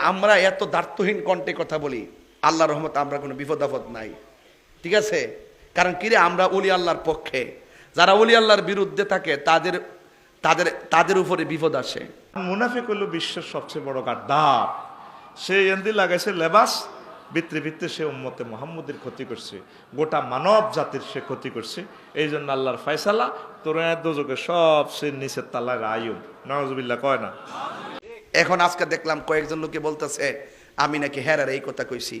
আমরা এত দার্থহীন কণ্ঠে কথা বলি আল্লাহ রহমত আমরা কোনো বিপদ আপদ নাই। ঠিক আছে? কারণ কিরে আমরা অলি আল্লাহর পক্ষে। যারা অলি আল্লাহর বিরুদ্ধে থাকে, তাদের তাদের তাদের উপরে বিপদ আসে। মুনাফিক হলো বিশ্বের সবচেয়ে বড় গাদ্দার। সে এন্দি লাগাইছে লেবাস ভিত্রে সে উম্মতে মোহাম্মদের ক্ষতি করছে। গোটা মানব জাতির সে ক্ষতি করছে। এই জন্য আল্লাহর ফয়সালা, তোর দোজকে সব সে নিচের তালার আয়ুম নওয়াজবিল্লা কয় না? এখন আজকে দেখলাম কয়েকজন লোকে বলতেছে, আমি নাকি হেরার এই কথা কইছি।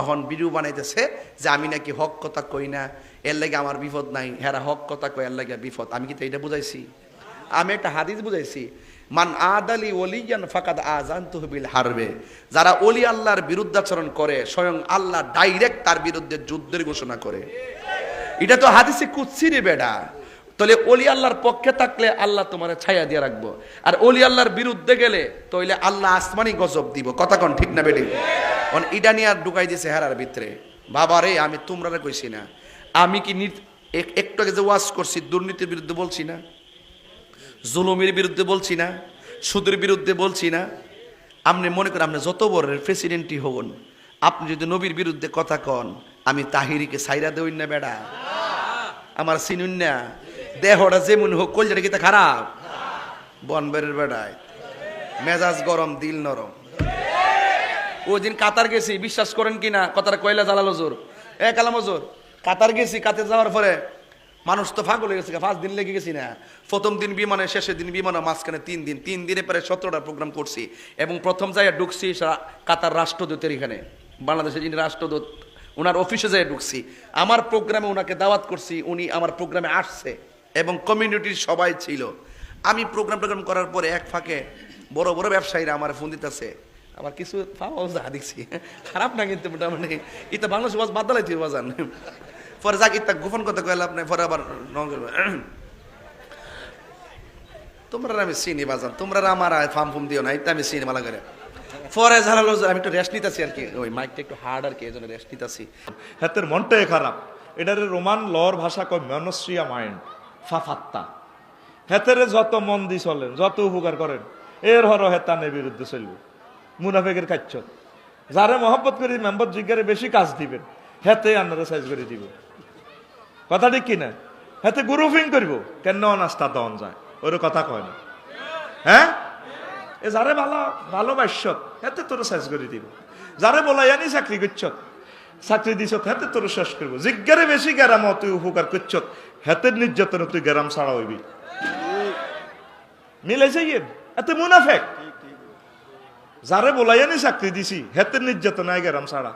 এখন ভিডিও বানাইতেছে যে, আমি নাকি হক কথা কই না, এর লাগে আমার বিপদ নাই, হেরা হক কথা কই এর লাগে বিপদ। আমি কি তো এটা বুঝাইছি? আমি একটা হাদিস বুঝাইছি, মান আদালি ওলিয়ান ফাকাদ আজান তহবিল হারবে। যারা অলি আল্লাহর বিরুদ্ধাচরণ করে, স্বয়ং আল্লাহ ডাইরেক্ট তার বিরুদ্ধে যুদ্ধের ঘোষণা করে। এটা তো হাদিসে কুৎসি রে বেডা। তাহলে অলি আল্লাহর পক্ষে থাকলে আল্লাহ তোমার ছায়া দিয়ে রাখব। আর অলি আল্লাহর বিরুদ্ধে গেলে তাহলে আল্লাহ আসমানি গজব দিব। কথা কন ঠিক না বেডি অন ইডা নিয়ে আর ঢুকাই দিছে হেরার ভিতরে। বাবা রে, আমি তোমরা কইছি না। আমি কি একটু আগে যে ওয়াজ করছি, দুর্নীতির বিরুদ্ধে বলছি না? জুলুমের বিরুদ্ধে বলছি না? সুদের বিরুদ্ধে বলছি না? আপনি মনে করেন আপনি যত বড় প্রেসিডেন্টই হন, আপনি যদি নবীর বিরুদ্ধে কথা কন, আমি তাহিরিকে সাইরা দেউন না বেড়া আমার চিনুন না। দেহটা যেমন হোক কলজাটা কি তা খারাপ। বনবের বেড়ায়। মেজাজ গরম, দিল নরম। ওই দিন কাতার গেছি, বিশ্বাস করেন কি না? কয়লা জালাল হজুর। এ কালাম হজুর, কাতার গেছি কাতে যাওয়ার পরে মানুষ তো ফাগল গেছে পাঁচ দিন লেগে গেছি না। প্রথম দিন বিমানে, শেষের দিন বিমানে, মাঝখানে তিন দিন, তিন দিনে প্রায় সতেরোটা প্রোগ্রাম করছি এবং প্রথম জায়গায় ঢুকছি কাতার রাষ্ট্রদূতের এখানে। বাংলাদেশের যিনি রাষ্ট্রদূত ওনার অফিসে যায় ঢুকছি। আমার প্রোগ্রামে ওনাকে দাওয়াত করছি, উনি আমার প্রোগ্রামে আসছে। এবং কমিউনিটির সবাই ছিল। আমি প্রোগ্রাম টোগ্রাম করার পরে এক ফাঁকে বড় বড় ব্যবসায়ীরা আমার ফোন দিতেছে। আবার কিছু দেখছি খারাপ না কিন্তু মোটামুটি। এটা বাংলাদেশ বাস বাদ দালাই তুই বাজান পরে যাক ইত্যা গোপন কথা কইলে আপনি পরে আবার। তোমরা আমি চিনি বাজান তোমরা আমার ফার্ম ফুম দিও না এটা আমি চিনি মালা করে। পরে জানালো যে আমি একটু রেস্ট নিতেছি আর কি। ওই মাইকটা একটু হার্ড আর কি এই জন্য রেস্ট নিতেছি হাতের মনটাই খারাপ। এটারে রোমান লর ভাষা কয় মনস্রিয়া মাইন্ড। ফাফাত্তা। হেতেরে যত মন চলেন, যত উপকার করেন, এর হর হেতানের বিরুদ্ধে চলবে। মুনাফেকের কাচ্ছ। যারে মহব্বত করে মেম্বার জিজ্ঞারে বেশি কাজ দিবেন হেতে আন্নারে সাইজ করে দিব। কথা ঠিক কিনা? হেতে গ্রুপিং করব, কেন নাস্তা দন যায়? ওর কথা কয় না। হ্যাঁ? এ যারে ভালো ভালোবাসত হেতে তোর শেষ করে দিব। যারে বলাই আনি চাকরি করছ চাকরি দিছ হেতে তোর শেষ করব। জিজ্ঞারে বেশি গেরাম তুই উপকার করছ হেতের নির্যাতন তুই গেরাম ছাড়া হইবি। মিলেছে ইয়ে এতে মুনাফেক। যারে বলাই আনি চাকরি দিছি, হেতের নির্যাতন আই গেরাম ছাড়া।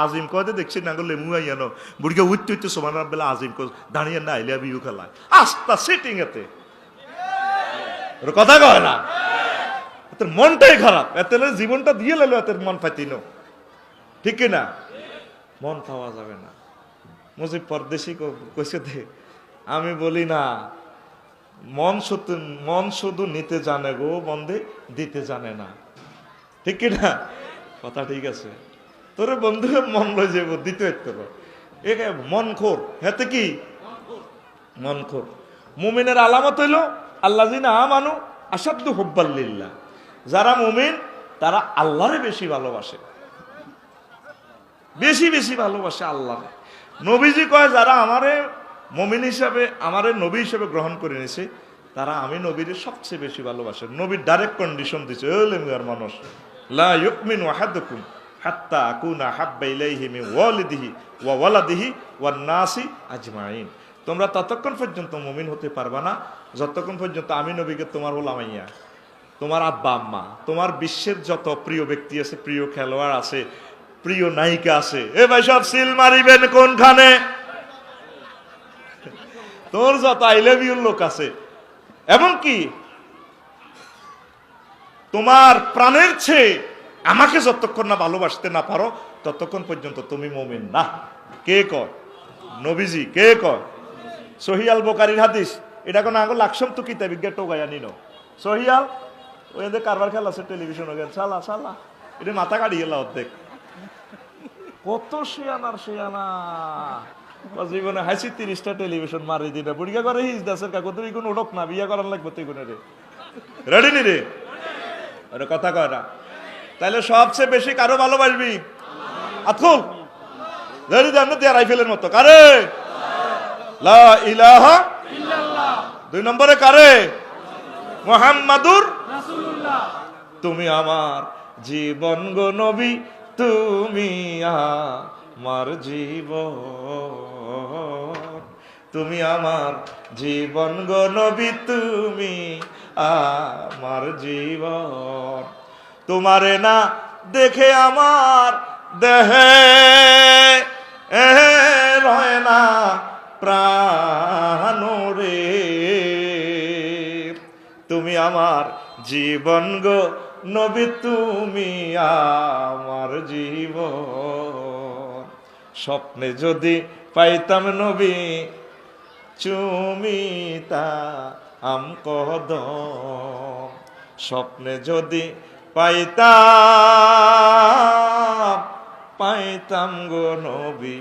আজিম দেখছি উঠতে আজিম না খেলায় আস্তা এতে। কথা মনটাই এতে জীবনটা দিয়ে লেলো এতের মন ফাইতিনো। ঠিক না? মন পাওয়া যাবে না। মুজিব পরদেশি কইছে দে, আমি বলি না, মন শুধু মন শুধু নিতে জানে গো বন্ধে দিতে জানে না। ঠিক না? কথা ঠিক আছে। তোরে বন্ধু, মন লই যাব দিতে করো এ মন খোর। হেতে কি? মন খোর। মুমিনের আলামত হইল আল্লাহ জিনা আমানু আসাদ্দ হুব্বাল্লিল্লাহ যারা মুমিন, তারা আল্লাহরে বেশি ভালোবাসে। বেশি বেশি ভালোবাসে আল্লাহ নবীজি কয়, যারা আমারে মমিন হিসাবে, আমারে নবী হিসাবে গ্রহণ করে নিছে, তারা আমি নবীর সবচেয়ে বেশি ভালোবাসে। নবীর ডাইরেক্ট কন্ডিশন দিছে ওলে মিয়ার মানুষ, লা হাত্তা আকুনা হাব্বা ওয়ালিদিহি ওয়া ওয়ালাদিহি ওয়ান নাসি আজমাইন। তোমরা ততক্ষণ পর্যন্ত মুমিন হতে পারবা না, যতক্ষণ পর্যন্ত আমি নবীকে তোমার ওলামাইয়া, তোমার আব্বা আম্মা, তোমার বিশ্বের যত প্রিয় ব্যক্তি আছে, প্রিয় খেলোয়াড় আছে প্রিয় নায়িকা আছে। এ ভাই সব সিল মারিবেন কোনখানে? তোর যত আই লাভ ইউর লোক আছে। এমনকি তোমার প্রাণের চেয়ে আমাকে যতক্ষণ না ভালোবাসতে না পারো, ততক্ষণ পর্যন্ত তুমি মমিন না। কে কয়? নবীজি, কে কয়? সহিয়াল বোকারির হাদিস। এটা কোনো আগে লাকসম তো কিতাব? বিজ্ঞান টোগাই আনি নো সহিয়াল, ওই কারবার খেলা আছে টেলিভিশন সালা সালা এটা মাথা এলা অর্ধেক কত শেয়ানার শেয়ানা জীবনে হাসি তিরিশটা টেলিভিশন মারি দিনে। করে হিজ দাসের কাকু তুমি কোন না, বিয়া করার লাগবে তুই কোন রে? রেডি নি রে? কথা কয় না। তাহলে সবচেয়ে বেশি কারও ভালোবাসবি? আতকুল রেডি দেন রাইফেলের মতো। কারে? লা ইলাহা দুই নম্বরে কারে? মোহাম্মাদুর তুমি আমার জীবন গো নবী তুমি আমার জীবন। তুমি আমার জীবন গো নবী, তুমি আমার জীবন। তোমারে না দেখে আমার দেহে রয় না প্রাণ রে। তুমি আমার জীবন গো নবী তুমি আমার জীব স্বপ্নে যদি পাইতাম নবী চুমিতা আম কদ স্বপ্নে যদি পাইতাম পাইতাম গো নবী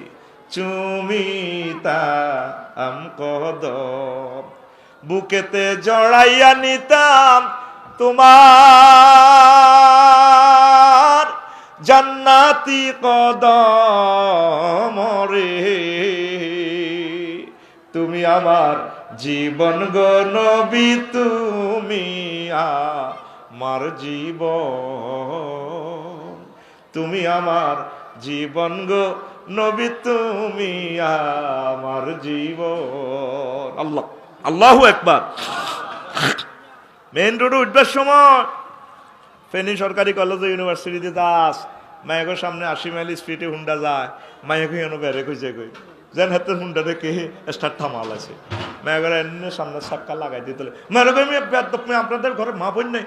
চুমিতা আম কদ বুকেতে জড়াইয়া নিতাম তোমার জান্নাতি কদম তুমি আমার জীবন গো নবী, তুমি আমার জীবন। তুমি আমার জীবন গো নবী, তুমি আমার জীবন। আল্লাহ, আল্লাহু একবার মেইন রোডে উঠবার সময়। ফেনী সরকারি কলেজ ইউনিভার্সিটিতে দাস মায়ের সামনে আশি মাইল স্পিডে হুন্ডা যায়। মায়েকো এনে বেড়ে কইছে কই যেন হাতে হুন্ডা দেখে স্টার থামাল আছে। মায়ের এমনি সামনে সাক্কা লাগাই দিতে মায়ের কই আপনাদের ঘরে মা বোন নাই।